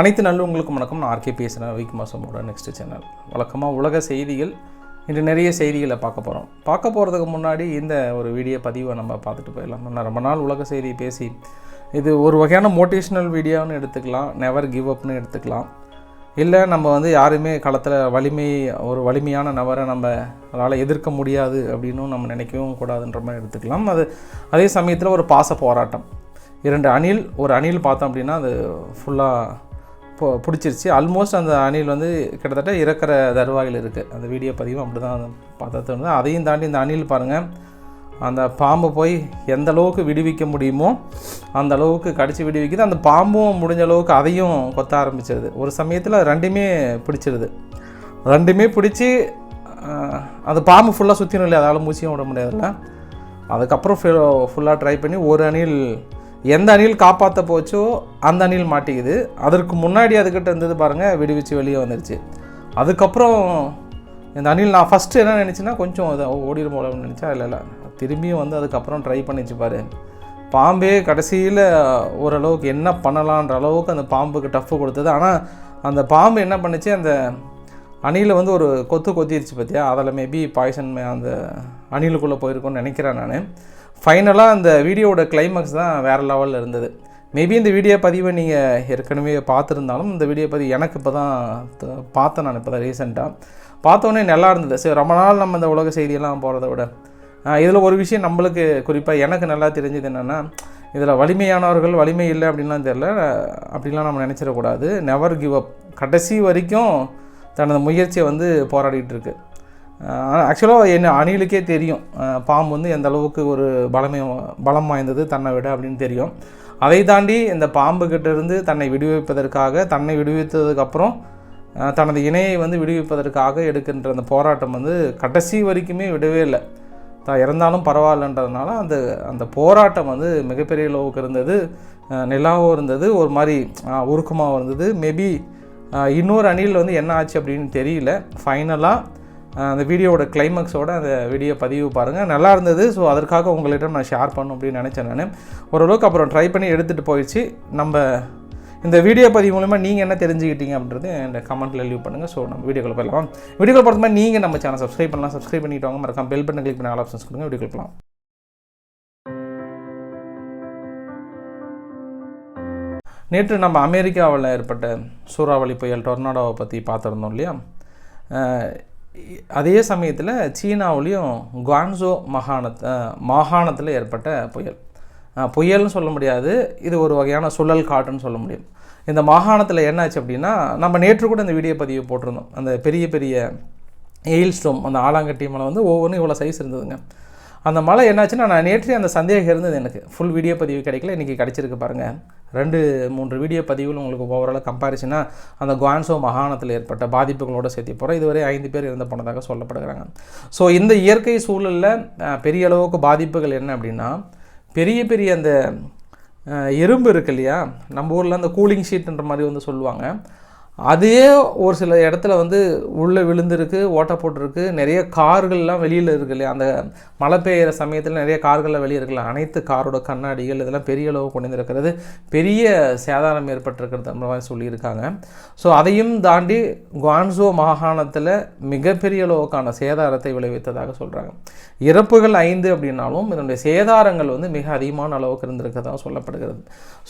அனைத்து நல்லவங்களுக்கும் வணக்கம். நான் ஆர்கே பேசுகிறேன் வீக் மாசமோட நெக்ஸ்ட் சேனல் வழக்கமாக உலக செய்திகள் இன்று நிறைய செய்திகளை பார்க்க போகிறோம் பார்க்க போகிறதுக்கு முன்னாடி இந்த ஒரு வீடியோ பதிவை நம்ம பார்த்துட்டு போயிடலாம். நான் ரொம்ப நாள் உலக செய்தி பேசி இது ஒரு வகையான மோட்டிவேஷ்னல் வீடியோன்னு எடுத்துக்கலாம். நெவர் கிவ் அப்னு எடுத்துக்கலாம். இல்லை நம்ம வந்து யாருமே களத்தில் வலிமை ஒரு வலிமையான நபரை நம்ம அதனால் எதிர்க்க முடியாது அப்படின்னும் நம்ம நினைக்கவும் கூடாதுன்ற மாதிரி எடுத்துக்கலாம். அது அதே சமயத்தில் ஒரு பாச போராட்டம். இரண்டு அணில் ஒரு அணில் பார்த்தோம் அப்படின்னா அது ஃபுல்லாக பிடிச்சிருச்சு. ஆல்மோஸ்ட் அந்த அணில் வந்து கிட்டத்தட்ட இறக்குற தருவாயில் இருக்குது அந்த வீடியோ பதிவும் அப்படி தான் பார்த்தா தோணுது அதையும் தாண்டி இந்த அணில் பாருங்கள் அந்த பாம்பை போய் எந்த அளவுக்கு விடுவிக்க முடியுமோ அந்த அளவுக்கு கடிச்சு விடுவிக்குது. அந்த பாம்பும் முடிஞ்ச அளவுக்கு அதையும் கொத்த ஆரம்பிச்சிருது. ஒரு சமயத்தில் ரெண்டுமே பிடிச்சிருது. ரெண்டுமே பிடிச்சி அந்த பாம்பு ஃபுல்லாக சுற்றிடும் இல்லை அதால் மூச்சியும் விட முடியாதுல்ல. அதுக்கப்புறம் ஃபுல்லாக ட்ரை பண்ணி ஒரு அணில் எந்த அணில் காப்பாற்ற போச்சோ அந்த அணில் மாட்டிக்குது. அதற்கு முன்னாடி அதுக்கிட்ட இருந்தது பாருங்கள் விடுவிச்சு வெளியே வந்துருச்சு. அதுக்கப்புறம் இந்த அணில் நான் ஃபஸ்ட்டு என்ன நினச்சேன்னா கொஞ்சம் அதை ஓடிடும் போல நினச்சா இல்லை இல்லை. திரும்பியும் வந்து அதுக்கப்புறம் ட்ரை பண்ணிச்சு பாரு. பாம்பே கடைசியில் ஓரளவுக்கு என்ன பண்ணலான்ற அளவுக்கு அந்த பாம்புக்கு டஃப்பு கொடுத்தது. ஆனால் அந்த பாம்பு என்ன பண்ணுச்சு அந்த அணியில் வந்து ஒரு கொத்து கொத்திருச்சு பார்த்தியா அதில் மேபி பாய்சன் அந்த அணிலுக்குள்ளே போயிருக்கோன்னு நினைக்கிறேன் நான். ஃபைனலாக அந்த வீடியோவோட கிளைமேக்ஸ் தான் வேறு லெவலில் இருந்தது. மேபி இந்த வீடியோ பதிவை நீங்கள் ஏற்கனவே பார்த்துருந்தாலும் இந்த வீடியோ பதிவு எனக்கு இப்போ தான் பார்த்தேன் நான் இப்போ தான் ரீசெண்டாக பார்த்தோன்னே நல்லா இருந்தது. சரி ரொம்ப நாள் நம்ம இந்த உலக செய்தியெல்லாம் போகிறத விட. இதில் ஒரு விஷயம் நம்மளுக்கு குறிப்பாக எனக்கு நல்லா தெரிஞ்சது என்னென்னா இதில் வலிமையானவர்கள் வலிமை இல்லை அப்படின்லாம் தெரில அப்படிலாம் நம்ம நினச்சிடக்கூடாது. நெவர் கிவ் அப் கடைசி வரைக்கும் தனது முயற்சியை வந்து போராடிட்டுருக்கு ஆக்சுவலாக என்ன அணிலுக்கே தெரியும். பாம்பு வந்து எந்த அளவுக்கு ஒரு பலமை பலம் வாய்ந்தது தன்னை விட அப்படின்னு தெரியும். அதை தாண்டி இந்த பாம்புகிட்ட இருந்து தன்னை விடுவிப்பதற்காக தன்னை விடுவித்ததுக்கப்புறம் தனது இணையை வந்து விடுவிப்பதற்காக எடுக்கின்ற அந்த போராட்டம் வந்து கடைசி வரைக்குமே விடவே இல்லை. தான் இறந்தாலும் பரவாயில்லன்றதுனால அந்த அந்த போராட்டம் வந்து மிகப்பெரிய அளவுக்கு இருந்தது. நிலாவும் இருந்தது ஒரு மாதிரி உருக்கமாகவும் இருந்தது. மேபி இன்னொரு அணியில் வந்து என்ன ஆச்சு அப்படின்னு தெரியல. ஃபைனலாக அந்த வீடியோவோட கிளைமேக்ஸோட அந்த வீடியோ பதிவு பாருங்கள் நல்லா இருந்தது. ஸோ அதற்காக உங்களிடம் நான் ஷேர் பண்ணணும் அப்படின்னு நினச்சேன் நான். ஓரளவுக்கு அப்புறம் ட்ரை பண்ணி எடுத்துகிட்டு போயிடுச்சு. நம்ம இந்த வீடியோ பதிவு மூலமா நீங்கள் என்ன தெரிஞ்சுக்கிட்டீங்க அப்படின்றது இந்த கமெண்ட்டில் லீவ் பண்ணுங்கள் ஸோ நம்ம வீடியோக்குள்ள போயிடலாம். வீடியோக்குள்ள பொறுத்த மாதிரி நீங்கள் நம்ம சேனல் சப்ஸ்கிரைப் பண்ணலாம். சப்ஸ்கிரைப் பண்ணிட்டு வாங்க. மறக்காம பெல் பட்டன் கிளிக் பண்ணி ஆல் ஆப்ஷன்ஸ் கொடுங்க. வீடியோக்குள்ள போகலாம் நேற்று நம்ம அமெரிக்காவில் ஏற்பட்ட சூறாவளி புயல் டொர்னாடோவை பற்றி பார்த்துருந்தோம் இல்லையா? அதே சமயத்தில் சீனாவுலேயும் குவான்சோ மாகாணத்தை மாகாணத்தில் ஏற்பட்ட புயல். புயல்னு சொல்ல முடியாது. இது ஒரு வகையான சுழல் காற்றுன்னு சொல்ல முடியும். இந்த மாகாணத்தில் என்னாச்சு அப்படின்னா நம்ம நேற்று கூட இந்த வீடியோ பதிவு போட்டிருந்தோம். அந்த பெரிய பெரிய எயில் ஸ்டோம் அந்த ஆலாங்கட்டி மலை வந்து ஒவ்வொன்றும் இவ்வளோ சைஸ் இருந்ததுங்க. அந்த மழை என்னாச்சுன்னா நான் நேற்று அந்த சந்தேகம் இருந்தது எனக்கு. ஃபுல் வீடியோ பதிவு கிடைக்கல. இன்றைக்கி கிடச்சிருக்கு பாருங்கள் ரெண்டு மூன்று வீடியோ பதிவுகள் உங்களுக்கு ஓவராலாக கம்பாரிசனாக அந்த குவான்சோ மாகாணத்தில் ஏற்பட்ட பாதிப்புகளோடு சேர்த்து போகிறோம் இதுவரை ஐந்து பேர் இறந்து போனதாக சொல்லப்படுகிறாங்க. ஸோ இந்த இயற்கை சூழலில் பெரிய அளவுக்கு பாதிப்புகள் என்ன அப்படின்னா பெரிய பெரிய அந்த எறும்பு இருக்கு இல்லையா? நம்ம ஊரில் அந்த கூலிங் ஷீட்ன்ற மாதிரி வந்து சொல்லுவாங்க. அதே ஒரு சில இடத்துல வந்து உள்ளே விழுந்திருக்கு ஓட்டை போட்டிருக்கு. நிறைய கார்கள்லாம் வெளியில் இருக்கு இல்லையா? அந்த மழை பெய்கிற சமயத்தில் நிறைய கார்கள்லாம் வெளியே இருக்குல்ல அனைத்து காரோட கண்ணாடிகள் இதெல்லாம் பெரிய அளவு கொண்டு பெரிய சேதாரம் ஏற்பட்டிருக்கிறது அந்த மாதிரி சொல்லியிருக்காங்க. ஸோ அதையும் தாண்டி குவான்சோ மாகாணத்தில் மிகப்பெரிய அளவுக்கான சேதாரத்தை விளைவித்ததாக சொல்கிறாங்க இறப்புகள் ஐந்து அப்படின்னாலும் இதனுடைய சேதாரங்கள் வந்து மிக அதிகமான அளவுக்கு இருந்திருக்கிறதாக சொல்லப்படுகிறது.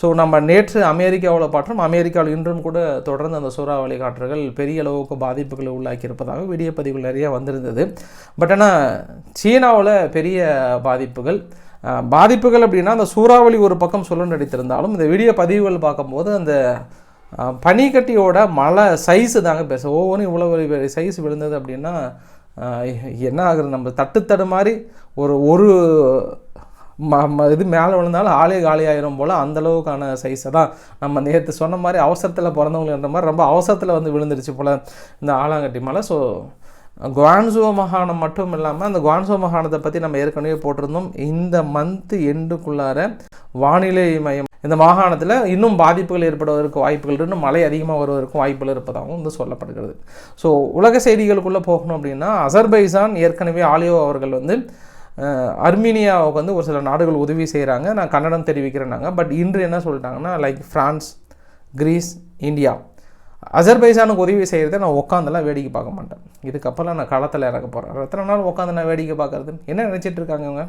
ஸோ நம்ம நேற்று அமெரிக்காவில் பார்த்தோம். அமெரிக்காவில் இன்றும் கூட தொடர்ந்து அந்த சூறாவளி காற்றுகள் பெரிய அளவுக்கு பாதிப்புகளை உள்ளாக்கி இருப்பதாக வீடியோ பதிவுகள் நிறைய வந்திருந்தது. பட் ஆனால் சீனாவில் பெரிய பாதிப்புகள் பாதிப்புகள் அப்படின்னா அந்த சூறாவளி ஒரு பக்கம் சுழன்றடித்திருந்தாலும் இந்த வீடியோ பதிவுகள் பார்க்கும்போது அந்த பனிக்கட்டியோட மலை சைஸு தாங்க பேச ஒவ்வொன்றும் இவ்வளோ சைஸ் விழுந்தது அப்படின்னா என்ன ஆகுறது நம்ம தட்டு தடு மாதிரி ஒரு ஒரு ம ம- இது மேலே விழுந்தாலும் ஆளே காலியாயிரும் போல் அந்த அளவுக்கான சைஸை தான் நம்ம நேற்று சொன்ன மாதிரி அவசரத்தில் பிறந்தவங்கன்ற மாதிரி ரொம்ப அவசரத்தில் வந்து விழுந்துருச்சு போல் இந்த ஆலாங்கட்டி மலை. ஸோ குவான்சோ மாகாணம் மட்டும் இல்லாமல் அந்த குவான்சோ மகாணத்தை பற்றி நம்ம ஏற்கனவே போட்டிருந்தோம். இந்த மந்த்து எண்டுக்குள்ளார வானிலை மையம் இந்த மாகாணத்தில் இன்னும் பாதிப்புகள் ஏற்படுவதற்கு வாய்ப்புகள் இன்னும் மழை அதிகமாக வருவதற்கும் வாய்ப்புகள் இருப்பதாகவும் வந்து சொல்லப்படுகிறது. ஸோ உலக செய்திகளுக்குள்ளே போகணும் அப்படின்னா அசர்பைசான் ஏற்கனவே ஆலியோ அவர்கள் வந்து அர்மீனியாவுக்கு வந்து ஒரு சில நாடுகள் உதவி செய்கிறாங்க நான் கன்னடம் தெரிவிக்கிறேன்னாங்க பட் இன்று என்ன சொல்லிட்டாங்கன்னா லைக் ஃப்ரான்ஸ் கிரீஸ் இந்தியா அசர்பைசானுக்கு உதவி செய்கிறத நான் உட்காந்துலாம் வேடிக்கை பார்க்க மாட்டேன். இதுக்கப்புறம் நான் களத்தில் இறக்க போகிறேன் எத்தனை நாள் உட்காந்து நான் வேடிக்கை பார்க்கறது? என்ன நினச்சிட்டு இருக்காங்க இவங்க?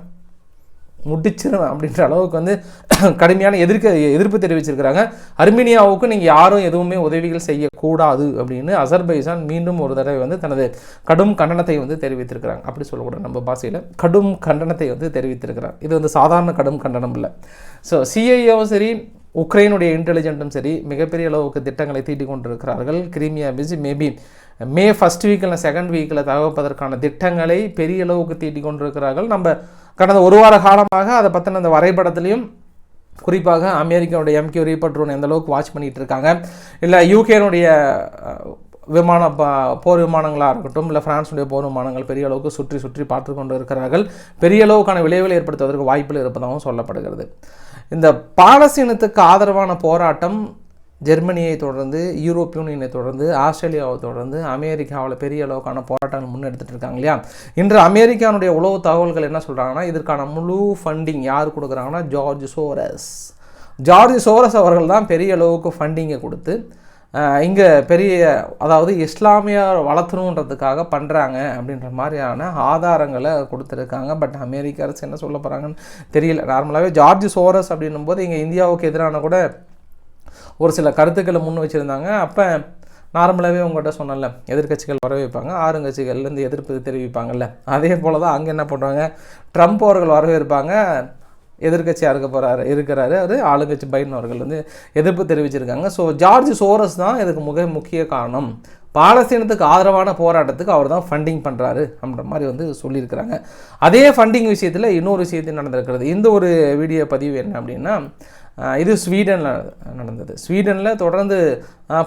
முடிச்சிருவேன் அப்படின்ற அளவுக்கு வந்து கடுமையான எதிர்க்க எதிர்ப்பு தெரிவிச்சிருக்கிறாங்க. அர்மீனியாவுக்கு நீங்கள் யாரும் எதுவுமே உதவிகள் செய்யக்கூடாது அப்படின்னு அசர்பைசான் மீண்டும் ஒரு தடவை வந்து தனது கடும் கண்டனத்தை வந்து தெரிவித்திருக்கிறாங்க. அப்படி சொல்லக்கூடாது நம்ம பாஷையில் கடும் கண்டனத்தை வந்து தெரிவித்திருக்கிறாங்க இது வந்து சாதாரண கடும் கண்டனம் இல்லை. ஸோ சிஐஏவும் சரி உக்ரைனுடைய இன்டெலிஜென்ட்டும் சரி மிகப்பெரிய அளவுக்கு திட்டங்களை தீட்டி கொண்டிருக்கிறார்கள். கிரீமியா பிச்சு மேபி மே ஃபஸ்ட் வீக்கில் செகண்ட் வீக்கில் தகவப்பதற்கான திட்டங்களை பெரிய அளவுக்கு தீட்டி கொண்டிருக்கிறார்கள். நம்ம கடந்த ஒரு வார காலமாக அதை பற்றின அந்த வரைபடத்துலையும் குறிப்பாக அமெரிக்காவுடைய எம்கியூ ரீபட் ட்ரோன் எந்த அளவுக்கு வாட்ச் பண்ணிகிட்டு இருக்காங்க. இல்லை யூகேனுடைய விமான போர் விமானங்களாக இருக்கட்டும் இல்லை ஃப்ரான்ஸுடைய போர் விமானங்கள் பெரிய அளவுக்கு சுற்றி சுற்றி பார்த்து கொண்டு இருக்கிறார்கள் பெரிய அளவுக்கான விளைவுகளை ஏற்படுத்துவதற்கு வாய்ப்புகள் இருப்பதாகவும் சொல்லப்படுகிறது. இந்த பாலஸ்தீனத்துக்கு ஆதரவான போராட்டம் ஜெர்மனியை தொடர்ந்து யூரோப் யூனியனை தொடர்ந்து ஆஸ்திரேலியாவை தொடர்ந்து அமெரிக்காவில் பெரிய அளவுக்கான போராட்டங்கள் முன்னெடுத்துட்டு இருக்காங்க இல்லையா? இன்று அமெரிக்கானுடைய உளவு தகவல்கள் என்ன சொல்கிறாங்கன்னா இதற்கான முழு ஃபண்டிங் யார் கொடுக்குறாங்கன்னா ஜார்ஜ் சோரஸ். ஜார்ஜ் சோரஸ் அவர்கள் தான் பெரிய அளவுக்கு ஃபண்டிங்கை கொடுத்து இங்கே பெரிய அதாவது இஸ்லாமியர் வளர்த்தணுன்றதுக்காக பண்ணுறாங்க அப்படின்ற மாதிரியான ஆதாரங்களை கொடுத்துருக்காங்க. பட் அமெரிக்க அரசு என்ன சொல்ல போகிறாங்கன்னு தெரியல. நார்மலாகவே ஜார்ஜ் சோரஸ் அப்படின்னும் போது இங்கே இந்தியாவுக்கு எதிரான கூட ஒரு சில கருத்துக்களை முன் வச்சுருந்தாங்க. அப்போ நார்மலாகவே உங்கள்கிட்ட சொன்னல எதிர்கட்சிகள் வரவேற்பாங்க ஆருங்கட்சிகள்லேருந்து ஆளுங்கட்சிகள்லேருந்து எதிர்ப்பு தெரிவிப்பாங்கல்ல. அதே போல் தான் அங்கே என்ன பண்ணுறாங்க ட்ரம்ப் அவர்கள் வரவேற்பாங்க. எதிர்கட்சியாக இருக்க போகிறாரு இருக்கிறாரு. அது ஆளுங்கட்சி பைடன் அவர்கள் வந்து எதிர்ப்பு தெரிவிச்சிருக்காங்க. ஸோ ஜார்ஜ் சோரஸ் தான் இதுக்கு மிக முக்கிய காரணம். பாலஸ்தீனத்துக்கு ஆதரவான போராட்டத்துக்கு அவர் தான் ஃபண்டிங் பண்ணுறாரு அப்படின்ற மாதிரி வந்து சொல்லியிருக்கிறாங்க. அதே ஃபண்டிங் விஷயத்தில் இன்னொரு விஷயத்தையும் நடந்திருக்கிறது. இந்த ஒரு வீடியோ பதிவு என்ன அப்படின்னா இது ஸ்வீடனில் நடந்தது. ஸ்வீடனில் தொடர்ந்து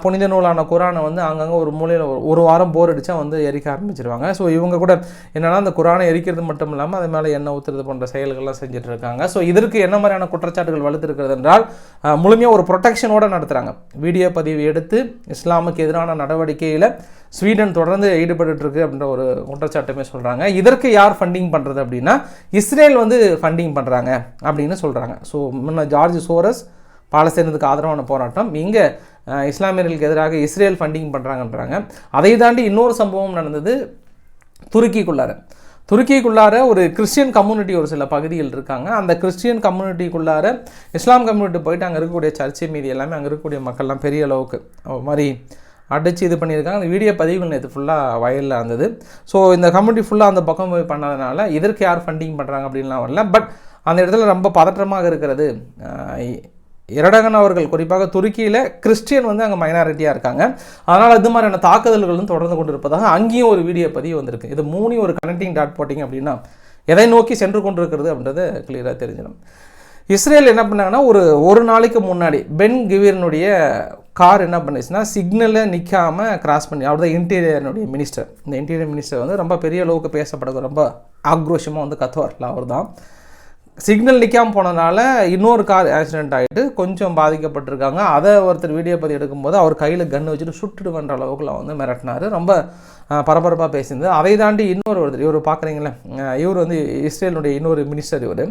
புனித நூலான குரானை வந்து அங்கங்கே ஒரு மூலையில் ஒரு வாரம் போர் அடித்தா வந்து எரிக்க ஆரம்பிச்சிருவாங்க. ஸோ இவங்க கூட என்னென்னா அந்த குரானை எரிக்கிறது மட்டும் இல்லாமல் அது மேலே எண்ணெய் ஊற்றுறது போன்ற செயல்கள்லாம் செஞ்சுட்டு இருக்காங்க ஸோ இதற்கு என்ன மாதிரியான குற்றச்சாட்டுகள் வலுத்திருக்கிறது என்றால் முழுமையாக ஒரு ப்ரொடெக்ஷனோடு நடத்துகிறாங்க வீடியோ பதிவு எடுத்து இஸ்லாமுக்கு எதிரான நடவடிக்கையில் ஸ்வீடன் தொடர்ந்து ஈடுபட்டு இருக்கு அப்படின்ற ஒரு குற்றச்சாட்டுமே சொல்கிறாங்க இதற்கு யார் ஃபண்டிங் பண்ணுறது அப்படின்னா இஸ்ரேல் வந்து ஃபண்டிங் பண்ணுறாங்க அப்படின்னு சொல்கிறாங்க ஸோ முன்ன ஜார்ஜ் சோரஸ் பாலஸ்தீனத்துக்கு ஆதரவான போராட்டம் இங்கே இஸ்லாமியர்களுக்கு எதிராக இஸ்ரேல் ஃபண்டிங் பண்ணுறாங்கன்றாங்க அதை தாண்டி இன்னொரு சம்பவம் நடந்தது துருக்கிக்குள்ளார. துருக்கிக்குள்ளார ஒரு கிறிஸ்டியன் கம்யூனிட்டி ஒரு சில பகுதிகள் இருக்காங்க. அந்த கிறிஸ்டியன் கம்யூனிட்டிக்குள்ளார இஸ்லாம் கம்யூனிட்டி போயிட்டு அங்கே இருக்கக்கூடிய சர்ச்சை மீதி எல்லாமே அங்கே இருக்கக்கூடிய மக்கள்லாம் பெரிய அளவுக்கு மாதிரி அடித்து இது பண்ணியிருக்காங்க. அந்த வீடியோ பதிவுகள் நேற்று ஃபுல்லாக வயலில் இருந்தது. ஸோ இந்த கம்யூனிட்டி ஃபுல்லாக அந்த பக்கம் போய் பண்ணதுனால இதற்கு யார் ஃபண்டிங் பண்ணுறாங்க அப்படின்லாம் வரல. பட் அந்த இடத்துல ரொம்ப பதற்றமாக இருக்கிறது இரடகன் அவர்கள். குறிப்பாக துருக்கியில் கிறிஸ்டியன் வந்து அங்கே மைனாரிட்டியாக இருக்காங்க. அதனால் இது மாதிரியான தாக்குதல்களும் தொடர்ந்து கொண்டு இருப்பதாக அங்கேயும் ஒரு வீடியோ பதிவு வந்திருக்கு. இது மூணையும் ஒரு கனெக்டிங் டாட் போட்டிங்க அப்படின்னா எதை நோக்கி சென்று கொண்டிருக்கிறது அப்படின்றது அப்படின்றத கிளியராக தெரிஞ்சிடும். இஸ்ரேல் என்ன பண்ணாங்கன்னா ஒரு ஒரு நாளைக்கு முன்னாடி பென் கிவீரனுடைய கார் என்ன பண்ணுச்சுன்னா சிக்னலை நிற்காமல் கிராஸ் பண்ணி அவர் தான் இன்டீரியர்னுடைய மினிஸ்டர் இந்த இன்டீரியர் மினிஸ்டர் வந்து ரொம்ப பெரிய அளவுக்கு பேசப்படுது ரொம்ப ஆக்ரோஷமாக வந்து கத்துவார்ல அவர் தான் சிக்னல் நிற்காமல் போனதுனால இன்னொரு கார் ஆக்சிடென்ட் ஆகிட்டு கொஞ்சம் பாதிக்கப்பட்டிருக்காங்க. அதை ஒருத்தர் வீடியோ பதிவு எடுக்கும்போது அவர் கையில் கன்று வச்சுட்டு சுட்டுடுவன்ற அளவுக்குலாம் வந்து மிரட்டினார். ரொம்ப பரபரப்பாக பேசியிருந்தது. அதை தாண்டி இன்னொரு ஒருத்தர் இவர் பார்க்குறீங்களே இவர் வந்து இஸ்ரேலுடைய இன்னொரு மினிஸ்டர் இவர்.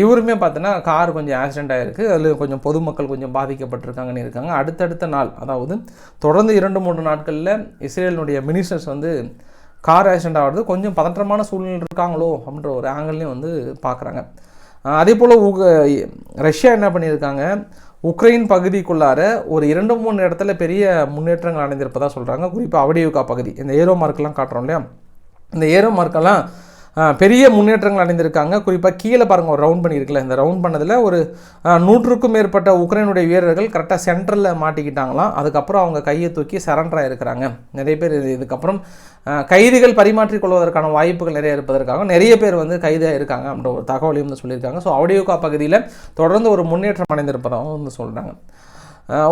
இவருமே பார்த்தோன்னா கார் கொஞ்சம் ஆக்சிடென்ட் ஆகிருக்கு அதில் கொஞ்சம் பொதுமக்கள் கொஞ்சம் பாதிக்கப்பட்டிருக்காங்கன்னு இருக்காங்க. அடுத்தடுத்த நாள் அதாவது தொடர்ந்து இரண்டு மூன்று நாட்களில் இஸ்ரேலினுடைய மினிஸ்டர்ஸ் வந்து கார் ஆக்சிடென்ட் ஆகிறது கொஞ்சம் பதற்றமான சூழ்நிலை இருக்காங்களோ அப்படின்ற ஒரு ஆங்கிள்லையும் வந்து பார்க்குறாங்க அதே போல் ரஷ்யா என்ன பண்ணியிருக்காங்க? உக்ரைன் பகுதிக்குள்ளார ஒரு இரண்டு மூணு இடத்துல பெரிய முன்னேற்றங்கள் அடைந்திருப்பதாக சொல்கிறாங்க குறிப்பாக அவடியுகா பகுதி இந்த ஏரோ மார்க்கெலாம் காட்டுறோம் இல்லையா? இந்த ஏரோ மார்க்கெல்லாம் பெரிய முன்னேற்றங்கள் அடைந்திருக்காங்க. குறிப்பாக கீழே பாருங்கள் ஒரு ரவுண்ட் பண்ணியிருக்கல இந்த ரவுண்ட் பண்ணதில் ஒரு நூற்றுக்கும் மேற்பட்ட உக்ரைனுடைய வீரர்கள் கரெக்டாக சென்டரில் மாட்டிக்கிட்டாங்களாம். அதுக்கப்புறம் அவங்க கையை தூக்கி சரண்டராக இருக்கிறாங்க நிறைய பேர் இதுக்கப்புறம் கைதிகள் பரிமாற்றிக் கொள்வதற்கான வாய்ப்புகள் நிறைய இருப்பதற்காக நிறைய பேர் வந்து கைதாக இருக்காங்க அப்படின்ற ஒரு தகவலையும் வந்து சொல்லியிருக்காங்க. ஸோ அவடியோகா பகுதியில் தொடர்ந்து ஒரு முன்னேற்றம் அடைந்திருப்பதாகவும் வந்து சொல்கிறாங்க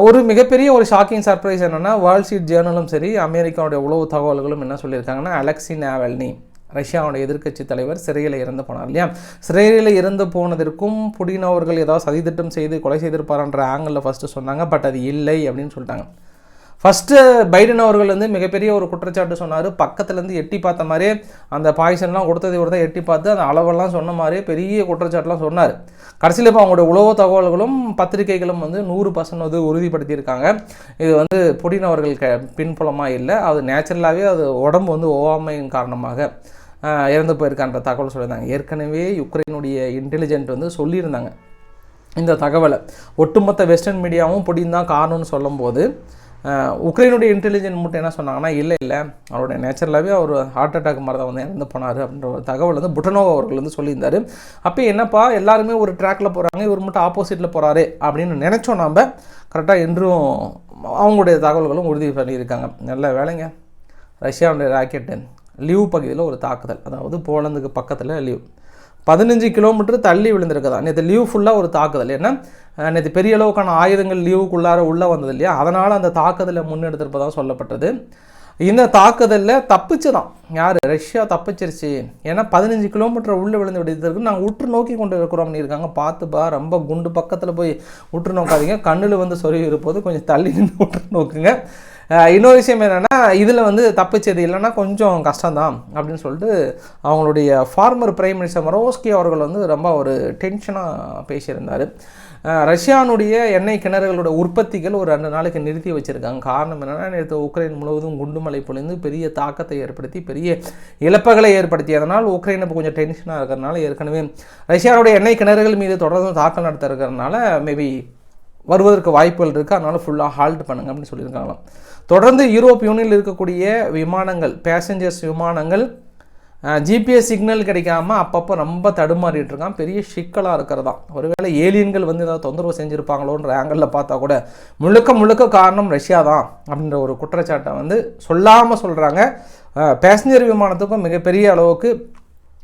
ஒரு மிகப்பெரிய ஒரு ஷாக்கிங் சர்ப்ரைஸ் என்னென்னா வேர்ல்ட் சீட் ஜேர்னலும் சரி அமெரிக்காவுடைய உளவு தகவல்களும் என்ன சொல்லியிருக்காங்கன்னா அலெக்சி நாவல்னி ரஷ்யாவோட எதிர்க்கட்சி தலைவர் சிறையில் இறந்து போனார் இல்லையா? சிறையில் இறந்து போனதற்கும் புடின் அவர்கள் ஏதாவது சதித்திட்டம் செய்து கொலை செய்திருப்பார்ன்ற ஆங்கிளில் ஃபஸ்ட்டு சொன்னாங்க பட் அது இல்லை அப்படின்னு சொல்லிட்டாங்க. ஃபஸ்ட்டு பைடன் அவர்கள் வந்து மிகப்பெரிய ஒரு குற்றச்சாட்டு சொன்னார். பக்கத்துலேருந்து எட்டி பார்த்த மாதிரியே அந்த பாய்சன்லாம் கொடுத்ததை ஒரு தான் எட்டி பார்த்து அந்த அளவெல்லாம் சொன்ன மாதிரியே பெரிய குற்றச்சாட்டுலாம் சொன்னார். கடைசியில் இப்போ அவங்களுடைய உளவு தகவல்களும் பத்திரிகைகளும் வந்து நூறு பர்சன்ட் வந்து உறுதிப்படுத்தியிருக்காங்க. இது வந்து புடின் அவர்கள் க பின்புலமாக இல்லை அது நேச்சுரலாகவே அது உடம்பு வந்து ஓவாமையின் காரணமாக. இறந்து போயிருக்கான்ற தகவல் சொல்லியிருந்தாங்க. ஏற்கனவே யுக்ரைனுடைய இன்டெலிஜென்ட் வந்து சொல்லியிருந்தாங்க. இந்த தகவலை. ஒட்டுமொத்த வெஸ்டர்ன் மீடியாவும் புடின் தான் காரணம்னு சொல்லும்போது உக்ரைனுடைய இன்டெலிஜென்ட் மட்டும் என்ன சொன்னாங்கன்னா இல்லை இல்லை. அவருடைய நேச்சுரலாகவே அவர் ஹார்ட் அட்டாக் மாதிரி தான் வந்து இறந்து போனார். அப்படின்ற ஒரு தகவல் வந்து புட்டனோவா அவர்கள் வந்து சொல்லியிருந்தார். அப்போ என்னப்பா எல்லாருமே ஒரு ட்ராக்ல போகிறாங்க இவர் மட்டும் ஆப்போசிட்டில் போகிறாரு அப்படின்னு நினச்சோம் நாம் கரெக்டாக இன்றும் அவங்களுடைய தகவல்களும் உறுதி பண்ணியிருக்காங்க. நல்ல வேலைங்க. ரஷ்யாவுடைய ராக்கெட்டு லிவ் பகுதியில் ஒரு தாக்குதல். அதாவது போலந்துக்கு பக்கத்தில் லிவ். பதினஞ்சு கிலோமீட்டர் தள்ளி விழுந்திருக்குதா. நேற்று லீவ் ஃபுல்லாக ஒரு தாக்குதல். ஏன்னா நேற்று பெரிய அளவுக்கான ஆயுதங்கள் லீவுக்குள்ளார உள்ளே வந்தது இல்லையா? அதனால் அந்த தாக்குதலை முன்னெடுத்திருப்பதாக சொல்லப்பட்டது. இந்த தாக்குதலில் தப்பிச்சு தான் யார்? ரஷ்யா தப்பிச்சிருச்சு. ஏன்னா பதினஞ்சு கிலோமீட்டர் உள்ளே விழுந்து விடுத்திருக்கு நாங்கள் உற்று நோக்கி கொண்டு இருக்கிறோம்னு இருக்காங்க. பார்த்துப்பா ரொம்ப குண்டு பக்கத்தில் போய் உற்று நோக்காதீங்க. கண்ணில் வந்து சொருகி இருப்போது கொஞ்சம் தள்ளி நின்று உற்று நோக்குங்க. இன்னொரு விஷயம் என்னென்னா இதில் வந்து தப்பிச்சது இல்லைன்னா கொஞ்சம் கஷ்டம்தான் அப்படின்னு சொல்லிட்டு அவங்களுடைய ஃபார்மர் பிரைம் மினிஸ்டர் மரோஸ்கி அவர்கள் வந்து ரொம்ப ஒரு டென்ஷனாக பேசியிருந்தார். ரஷ்யானுடைய எண்ணெய் கிணறுகளோட உற்பத்திகள் ஒரு ரெண்டு நாளைக்கு நிறுத்தி வச்சுருக்காங்க. காரணம் என்னென்னா நேற்று உக்ரைன் முழுவதும் குண்டுமலை பொழிந்து பெரிய தாக்கத்தை ஏற்படுத்தி பெரிய இழப்புகளை ஏற்படுத்தியதனால் உக்ரைன் இப்போ கொஞ்சம் டென்ஷனாக இருக்கிறதுனால ஏற்கனவே ரஷ்யாவுடைய எண்ணெய் கிணறுகள் மீது தொடர்ந்து தாக்கல் நடத்த இருக்கிறதுனால மேபி வருவதற்கு வாய்ப்புகள் இருக்குது அதனால் ஃபுல்லாக ஹால்ட் பண்ணுங்க அப்படின்னு சொல்லியிருக்காங்களாம். தொடர்ந்து யூரோப் யூனியனில் இருக்கக்கூடிய விமானங்கள் பேசஞ்சர்ஸ் விமானங்கள் ஜிபிஎஸ் சிக்னல் கிடைக்காம அப்பப்போ ரொம்ப தடுமாறிட்டு இருக்கான் பெரிய சிக்கலாக இருக்கிறதா ஒருவேளை ஏலியன்கள் வந்து ஏதாவது தொந்தரவு செஞ்சுருப்பாங்களோன்ற ஆங்கிளில் பார்த்தா கூட முழுக்க முழுக்க காரணம் ரஷ்யா தான் அப்படின்ற ஒரு குற்றச்சாட்டை வந்து சொல்லாமல் சொல்கிறாங்க பேசஞ்சர் விமானத்துக்கும் மிகப்பெரிய அளவுக்கு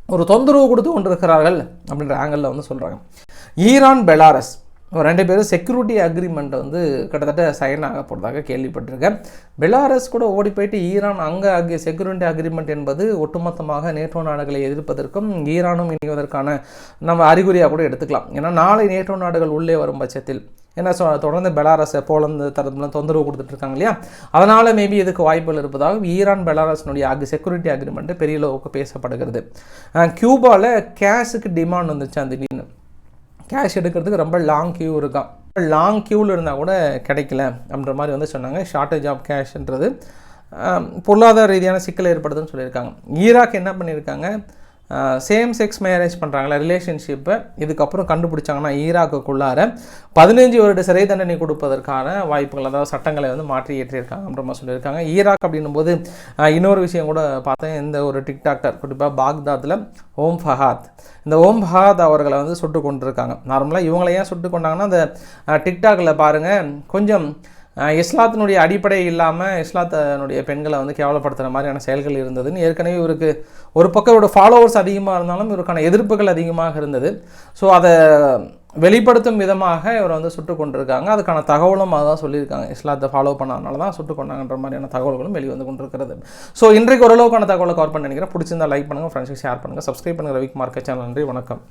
ஒரு தொந்தரவு கொடுத்து கொண்டிருக்கிறார்கள் அப்படின்ற ஆங்கிளில் வந்து சொல்கிறாங்க ஈரான் பெலாரஸ். ரெண்டு பேரும் செக்யூரிட்டி அக்ரிமெண்ட் வந்து கிட்டத்தட்ட சைன் ஆக போகிறதாக கேள்விப்பட்டிருக்கேன். பெலாரஸ் கூட ஓடி போயிட்டு ஈரான் அங்கே அங்கே செக்யூரிட்டி அக்ரிமெண்ட் என்பது ஒட்டுமொத்தமாக நேட்டோ நாடுகளை எதிர்ப்பதற்கும் ஈரானும் இணைவதற்கான நம்ம அறிகுறியாக கூட எடுத்துக்கலாம். ஏன்னா நாளை நேட்டோ நாடுகள் உள்ளே வரும் பட்சத்தில் என்ன சொ தொடர்ந்து பெலாரஸ் போலந்து தரப்புல தொந்தரவு கொடுத்துட்டு இருக்காங்க இல்லையா? அதனால் மேபி இதுக்கு வாய்ப்புகள் இருப்பதாக ஈரான் பெலாரஸ்னுடைய அக் செக்யூரிட்டி அக்ரிமெண்ட் பெரிய அளவுக்கு பேசப்படுகிறது. கியூபாவில் கேஷுக்கு டிமாண்ட் வந்துச்சு அந்த திடீர்னு கேஷ் எடுக்கிறதுக்கு ரொம்ப லாங் கியூ இருக்கான் லாங் க்யூவில் இருந்தால் கூட கிடைக்கல அப்படின்ற மாதிரி வந்து சொன்னாங்க. ஷார்ட்டேஜ் ஆஃப் கேஷ்ன்றது பொருளாதார ரீதியான சிக்கல் ஏற்படுதுன்னு சொல்லியிருக்காங்க. ஈராக் என்ன பண்ணியிருக்காங்க? சேம் செக்ஸ் மேரேஜ் பண்ணுறாங்களா ரிலேஷன்ஷிப்பை இதுக்கப்புறம் கண்டுபிடிச்சாங்கன்னா ஈராக்குக்குள்ளார பதினஞ்சு வருட சிறை தண்டனை கொடுப்பதற்கான வாய்ப்புகள் அதாவது சட்டங்களை வந்து மாற்றி ஏற்றியிருக்காங்க அப்படின்ற சொல்லியிருக்காங்க. ஈராக் அப்படின்னும் போது இன்னொரு விஷயம் கூட பார்த்தேன். இந்த ஒரு டிக்டாக்டர் குறிப்பாக பாக்தாத்தில் ஓம் ஃபஹாத். இந்த ஓம் ஃபஹாத் அவர்களை வந்து சுட்டு கொண்டிருக்காங்க. நார்மலாக இவங்களை ஏன் சுட்டு கொண்டாங்கன்னா அந்த டிக்டாக்ல பாருங்கள் கொஞ்சம் இஸ்லாத்தினுடைய அடிப்படை இல்லாமல் இஸ்லாத்தினுடைய பெண்களை வந்து கேவலப்படுத்துகிற மாதிரியான செயல்கள் இருந்ததுன்னு ஏற்கனவே இவருக்கு ஒரு பக்கம் இவரோட ஃபாலோவர்ஸ் அதிகமாக இருந்தாலும் இவருக்கான எதிர்ப்புகள் அதிகமாக இருந்தது. ஸோ அதை வெளிப்படுத்தும் விதமாக இவரை வந்து சுட்டு கொண்டிருக்காங்க. அதுக்கான தகவலும் அதான் சொல்லியிருக்காங்க. இஸ்லாத்தை ஃபாலோ பண்ணாதனால தான் சுட்டு கொண்டாங்கன்ற மாதிரியான தகவல்களும் வெளிவந்து கொண்டிருக்கிறது. ஸோ இன்றைக்கு ஓரளவுக்கான தகவலை கவர் பண்ணி நினைக்கிறேன். பிடிச்சிருந்தா லைக் பண்ணுங்கள் ஃப்ரெண்ட்ஸுக்கு ஷேர் பண்ணுங்கள் சப்ஸ்கிரைப் பண்ணுங்கள் ரவிக்குமார் சேனல் நன்றி வணக்கம்.